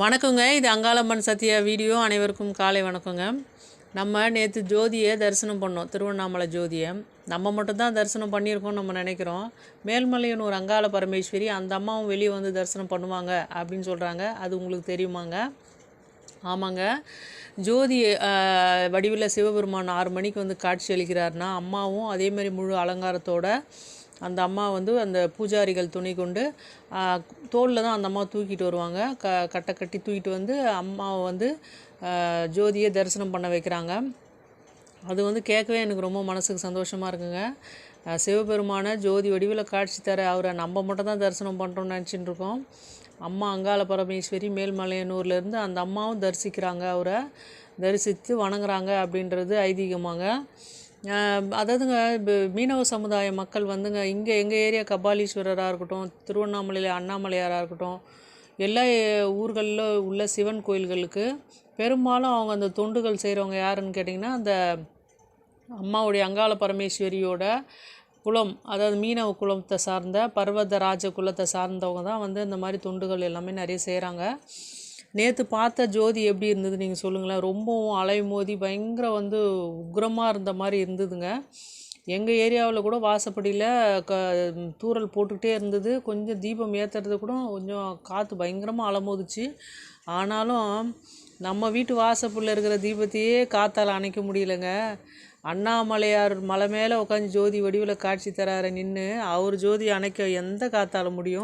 வணக்கங்க. இது அங்காளம்மன் சத்யா வீடியோ. அனைவருக்கும் காலை வணக்கங்க. நம்ம நேற்று ஜோதியை தரிசனம் பண்ணோம். திருவண்ணாமலை ஜோதியை. நம்ம மட்டும்தான் தரிசனம் பண்ணியிருக்கோம்னு நம்ம நினைக்கிறோம். மேல்மலையன் ஒரு அங்காள பரமேஸ்வரி அந்த அம்மாவும் வெளியே வந்து தரிசனம் பண்ணுவாங்க அப்படின்னு சொல்கிறாங்க அது உங்களுக்கு தெரியுமாங்க? ஆமாங்க. ஜோதி வடிவில் சிவபெருமான் ஆறு மணிக்கு வந்து காட்சி அளிக்கிறாருன்னா அம்மாவும் அதேமாதிரி முழு அலங்காரத்தோட அந்த அம்மா வந்து அந்த பூஜாரிகள் துணி கொண்டு தோளில் தான் அந்த அம்மா தூக்கிட்டு வருவாங்க. க கட்டை கட்டி தூக்கிட்டு வந்து அம்மாவை வந்து ஜோதியை தரிசனம் பண்ண வைக்கிறாங்க. அது வந்து கேட்கவே எனக்கு ரொம்ப மனசுக்கு சந்தோஷமாக இருக்குங்க. சிவபெருமானை ஜோதி வடிவில் காட்சி தர அவரை நம்ம மட்டும் தான் தரிசனம் பண்ணுறோம்னு நினச்சிட்டு இருக்கோம். அம்மா அங்காள பரமேஸ்வரி மேல்மலையனூர்லேருந்து அந்த அம்மாவும் தரிசிக்கிறாங்க அவரை. தரிசித்து வணங்குறாங்க அப்படின்றது ஐதீகமாக அதாவதுங்க இப்போ மீனவ சமுதாய மக்கள் வந்துங்க இங்கே எங்கள் ஏரியா கபாலீஸ்வரராக இருக்கட்டும் திருவண்ணாமலையில் அண்ணாமலையாராக இருக்கட்டும் எல்லா ஊர்களில் உள்ள சிவன் கோயில்களுக்கு பெரும்பாலும் அவங்க அந்த தொண்டுகள் செய்கிறவங்க யாருன்னு கேட்டிங்கன்னா அந்த அம்மாவுடைய அங்காள பரமேஸ்வரியோட குலம் அதாவது மீனவ குலத்தை சார்ந்த பர்வத ராஜ குலத்தை சார்ந்தவங்க தான் வந்து இந்த மாதிரி தொண்டுகள் எல்லாமே நிறைய செய்கிறாங்க நேற்று பார்த்த ஜோதி எப்படி இருந்தது நீங்கள் சொல்லுங்களேன். ரொம்பவும் அலை மோதி பயங்கர வந்து உக்ரமாக இருந்த மாதிரி இருந்ததுங்க. எங்கள் ஏரியாவில் கூட வாசப்படியில் க தூரல் போட்டுக்கிட்டே இருந்தது. கொஞ்சம் தீபம் ஏற்றுறது கூட கொஞ்சம் காற்று பயங்கரமாக அலமோதுச்சு ஆனாலும் நம்ம வீட்டு வாசப்பில் இருக்கிற தீபத்தையே காற்றால் அணைக்க முடியலங்க. அண்ணாமலையார் மலை மேலே உட்காந்து ஜோதி வடிவில் காட்சி தராரு நின்று அவர் ஜோதி அணைக்க எந்த காற்றால முடியும்?